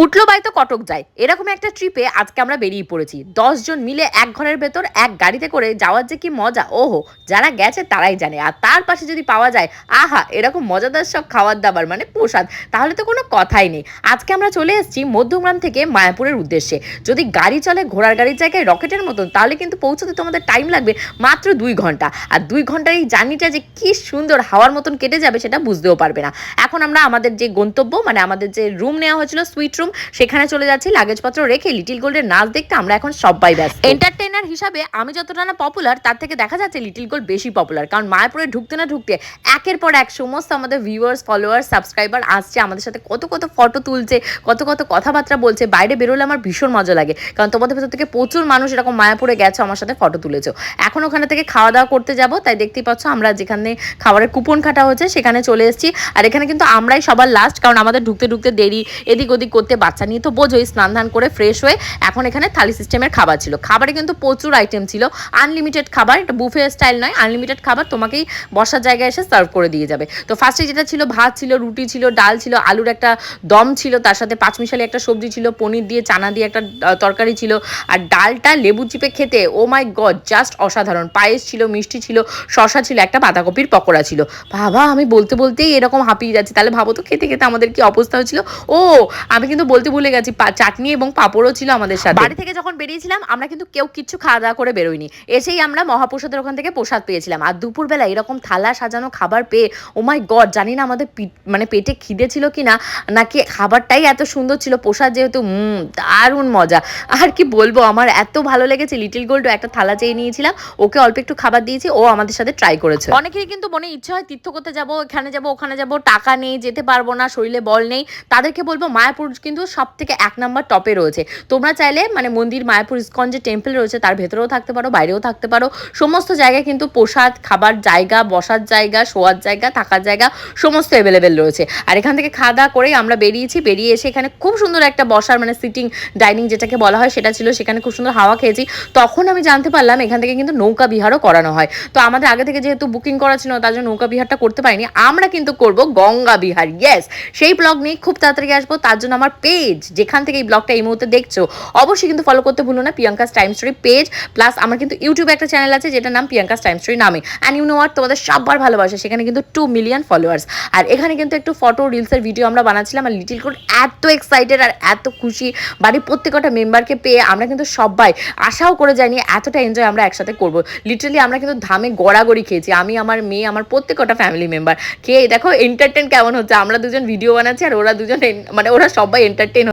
উঠল বাই তো কটক যায়। এরকম একটা ট্রিপে আজকে আমরা বেরিয়ে পড়েছি। দশ জন মিলে এক ঘরের ভেতর এক গাড়িতে করে যাওয়ার যে কি মজা, ওহো, যারা গেছে তারাই জানে। আর তার পাশে যদি পাওয়া যায়, আহা, এরকম মজাদার সব খাবার দাবার মানে প্রসাদ, তাহলে তো কোনো কথাই নেই। আজকে আমরা চলে এসেছি মধ্যমগ্রাম থেকে মায়াপুরের উদ্দেশ্যে। যদি গাড়ি চলে ঘোড়ার গাড়ির জায়গায় রকেটের মতন, তাহলে কিন্তু পৌঁছতে তোমাদের টাইম লাগবে মাত্র দুই ঘণ্টা। আর দুই ঘণ্টার এই জার্নিটা যে কি সুন্দর হাওয়ার মতন কেটে যাবে সেটা বুঝতেও পারবে না। এখন আমরা আমাদের যে গন্তব্য মানে আমাদের যে রুম নেওয়া হয়েছিল সুইট রুম সেখানে চলে যাচ্ছি লাগেজপত্র রেখে লিটিল গোল্ডের নাচ দেখতে আমরা এখন সবাই ব্যস্ত। এন্টারটেইনার হিসাবে আমি যতটা না পপুলার তার থেকে দেখা যাচ্ছে লিটিল গোল্ড বেশি পপুলার কারণ মায়াপুরে ঢুকতে না ঢুকতে একের পর এক সমস্ত আমাদের ভিউয়ার্স ফলোয়ার্স সাবস্ক্রাইবার আসছে আমাদের সাথে। কত কত ফটো তুলছে, কত কত কথাবার্তা বলছে, বাইরে বেরোলে আমার ভীষণ মজা লাগে। কারণ তোমাদের ভেতর থেকে প্রচুর মানুষ এরকম মায়াপুরে গেছো, আমার সাথে ফটো তুলেছো। এখন ওখানে থেকে খাওয়া দাওয়া করতে যাব, তাই দেখতেই পাচ্ছ আমরা যেখানে খাবারের কুপন কাটা হচ্ছে, সেখানে চলে এসেছি। আর এখানে কিন্তু আমরাই সবার লাস্ট কারণ আমাদের ঢুকতে ঢুকতে দেরি, এদিক ওদিক করতে বাচ্চা নিয়ে তো বোঝোই স্নান ধান করে ফ্রেশ হয়ে। এখন এখানে থালি সিস্টেমের খাবার ছিল। খাবারে কিন্তু প্রচুর আইটেম ছিল। আনলিমিটেড খাবার, এটা বুফে স্টাইল নয় আনলিমিটেড খাবার তোমাকেই বসার জায়গায় এসে সার্ভ করে দিয়ে যাবে। তো ফার্স্টে যেটা ছিল, ভাত ছিল, রুটি ছিল, ডাল ছিল, আলুর একটা দম ছিল, তার সাথে পাঁচমিশালি একটা সবজি ছিল, পনির দিয়ে, চানা দিয়ে একটা তরকারি ছিল। আর ডালটা লেবু চিপে খেতে ও মাই গড জাস্ট অসাধারণ। পায়েস ছিল, মিষ্টি ছিল শশা ছিল, একটা বাঁধাকপির পকোড়া ছিল। বাবা, আমি বলতে বলতেই এরকম হাঁপিয়ে যাচ্ছি। তাহলে ভাবো তো, খেতে খেতে আমাদের কি অবস্থা হয়েছিল? ও, আমি কিন্তু বলতে ভুলে গেছি চাটনি এবং পাঁপড়ও ছিল আমাদের সাথে। বাড়ি থেকে যখন বেরিয়েছিলাম, আমরা কিন্তু কেউ কিচ্ছু খাওয়া দাওয়া করে বেরোইনি এসেই আমরা মহাপ্রসাদের ওখান থেকে প্রসাদ পেয়েছিলাম। আর দুপুরবেলা এরকম থালা সাজানো খাবার পেয়ে ও মাই গড জানি না আমাদের মানে পেটে খিদে ছিল কি না নাকি খাবারটাই এত সুন্দর ছিল। প্রসাদ যেহেতু দারুণ মজা। আর কি বলব, আমার এত ভালো লেগেছে। লিটিল গোল্ড একটা থালা চেয়ে নিয়েছিলাম। ওকে অল্প একটু খাবার দিয়েছি। ও আমাদের সাথে ট্রাই করেছে। অনেকেরই কিন্তু মনে ইচ্ছা হয়, তীর্থ করতে যাব, এখানে যাব, ওখানে যাব, টাকা নেই, যেতে পারব না, শরীরে বল নেই। তাদেরকে বলব, মায়াপুর কিন্তু সব থেকে এক নাম্বার টপে রয়েছে। তোমরা চাইলে মানে মন্দির মায়াপুর ইস্কন যে টেম্পল রয়েছে, তার ভেতরেও থাকতে পারো, বাইরেও থাকতে পারো। সমস্ত জায়গায় কিন্তু প্রসাদ, খাবার জায়গা, বসার জায়গা, শোয়ার জায়গা, থাকার জায়গা সমস্ত অ্যাভেলেবেল রয়েছে। আর এখান থেকে খাওয়া দাওয়া করেই আমরা বেরিয়েছি, বেরিয়ে এসে এখানে খুব সুন্দর একটা বসার মানে সিটিং ডাইনিং যেটাকে বলা হয়, সেটা ছিল, সেখানে খুব সুন্দর হাওয়া খেয়েছি। তখন আমি জানতে পারলাম এখান থেকে কিন্তু নৌকা বিহারও করানো হয়। তো আমাদের আগে থেকে যেহেতু বুকিং করা ছিল, তার জন্য নৌকা বিহারটা করতে পারিনি, আমরা কিন্তু করব গঙ্গা বিহার। ইয়েস সেই ব্লগ নিয়ে খুব তাড়াতাড়ি আসব, তার জন্য আমার পেজ যেখান থেকে এই ব্লগটা এই মুহূর্তে দেখছ, অবশ্যই কিন্তু ফলো করতে ভুলো না Priyanka's time story page plus আমার কিন্তু ইউটিউবে একটা চ্যানেল আছে যেটার নাম প্রিয়াঙ্কা টাইম স্টোরি নামে। অ্যান্ড ইউ নো আর তোমাদের সবার ভালোবাসা, সেখানে কিন্তু টু মিলিয়ন ফলোয়ার্স আর এখানে কিন্তু একটু ফটো রিলসের ভিডিও আমরা বানাচ্ছিলাম আর লিটিল কোড এত এক্সাইটেড আর এত খুশি। বাড়ির প্রত্যেকটা মেম্বারকে পেয়ে আমরা কিন্তু সবাই আশাও করে যাইনি এতটা এনজয় আমরা একসাথে করব। লিটারালি আমরা কিন্তু ধামে গড়াগড়ি খেয়েছি। আমি, আমার মেয়ে, আমার প্রত্যেকটা ফ্যামিলি মেম্বার খেয়ে দেখো এন্টারটেন কেমন হচ্ছে? আমরা দুজন ভিডিও বানাচ্ছি আর ওরা দুজন মানে ওরা সবাই এন্টারটেন